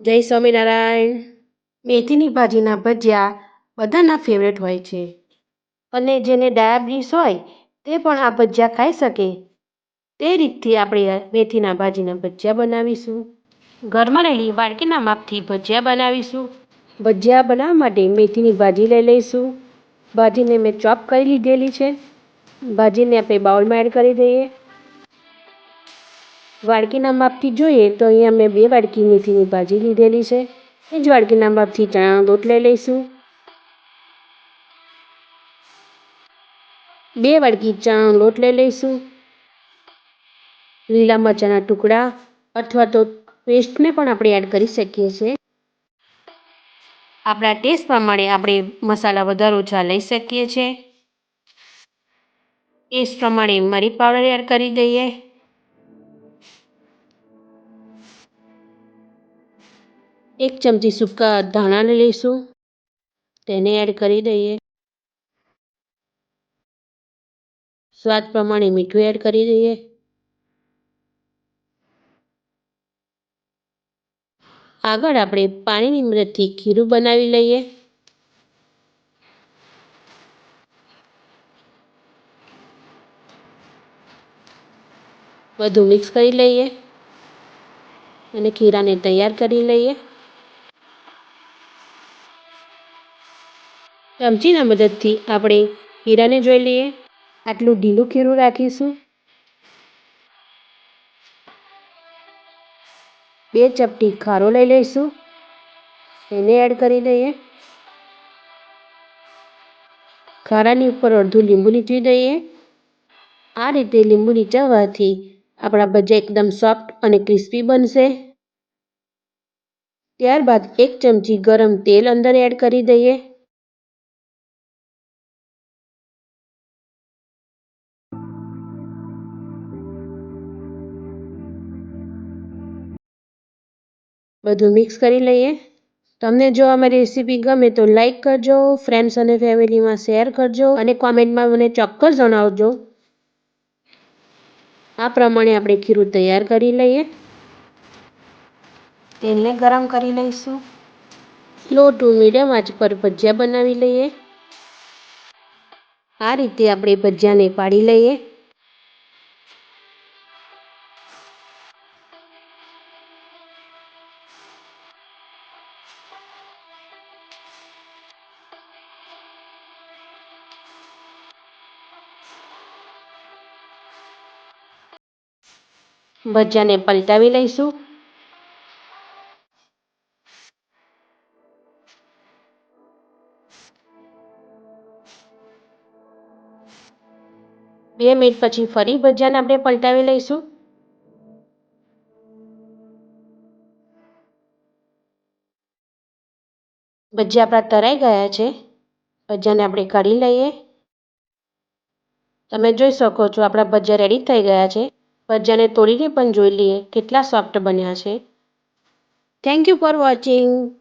જય સ્વામિનારાયણ. મેથીની ભાજીના ભજીયા બધાના ફેવરેટ હોય છે. અને જેને ડાયાબિટીસ હોય, તે પણ આ ભજીયા ખાઈ શકે. તે રીતથી આપણે મેથીના ભાજીના ભજીયા બનાવીશું. ઘરમાં રહેલી વાડકીના માપથી ભજીયા બનાવીશું. ભજીયા બનાવવા માટે મેથીની ભાજી લઈ લઈશું. ભાજીને મેં ચોપ કરી લીધેલી છે. ભાજીને આપણે બાઉલમાં એડ કરી દઈએ. વાડકીના માપથી જોઈએ તો અહીંયા મેં બે વાડકી મેથીની ભાજી લીધેલી છે. એ જ વાડકીના માપથી ચણાનો લોટ લઈ લઈશું. બે વાડકી ચણાનો લોટ લઈ લઈશું. લીલા મરચાંના ટુકડા અથવા તો પેસ્ટને પણ આપણે એડ કરી શકીએ છીએ. આપણા ટેસ્ટ પ્રમાણે આપણે મસાલા વધારે ઓછા લઈ શકીએ છીએ. ટેસ્ટ પ્રમાણે મરી પાવડર એડ કરી દઈએ. એક ચમચી સૂકા ધાણા લઈશું. તેને એડ કરી દઈએ. સ્વાદ પ્રમાણે મીઠું એડ કરી દઈએ. આગળ આપણે પાણીની મદદથી ખીરું બનાવી લઈએ. બધું મિક્સ કરી લઈએ અને ખીરાને તૈયાર કરી લઈએ. ચમચીના મદદથી આપણે હીરાને જોઈ લઈએ. આટલું ઢીલું ખીરું રાખીશું. બે ચપટી ખારો લઈ લઈશું. એને એડ કરી દઈએ. ખારાની ઉપર અડધું લીંબુ નીચવી દઈએ. આ રીતે લીંબુ નીચવવાથી આપણા ભજીયા એકદમ સોફ્ટ અને ક્રિસ્પી બનશે. ત્યારબાદ એક ચમચી ગરમ તેલ અંદર એડ કરી દઈએ. બધું મિક્સ કરી લઈએ. તમને જો અમારી રેસીપી ગમે તો લાઇક કરજો ફ્રેન્ડ્સ અને ફેમિલીમાં શેર કરજો અને કોમેન્ટમાં મને ચોક્કસ જણાવજો. આ પ્રમાણે આપણે ખીરું તૈયાર કરી લઈએ. તેલને ગરમ કરી લઈશું. લો ટુ મીડિયમ આંચ પર ભજીયા બનાવી લઈએ. આ રીતે આપણે ભજીયાને પાડી લઈએ. ભજીયાને પલટાવી લઈશું. બે મિનિટ પછી ફરી ભજીયાને આપણે પલટાવી લઈશું. ભજીયા આપણા તરાઈ ગયા છે. ભજીયાને આપણે કાઢી લઈએ. તમે જોઈ શકો છો આપણા ભજીયા રેડી થઈ ગયા છે. ભજીયાને તોડીને પણ જોઈ લઈએ કેટલા સોફ્ટ બન્યા છે. Thank you for watching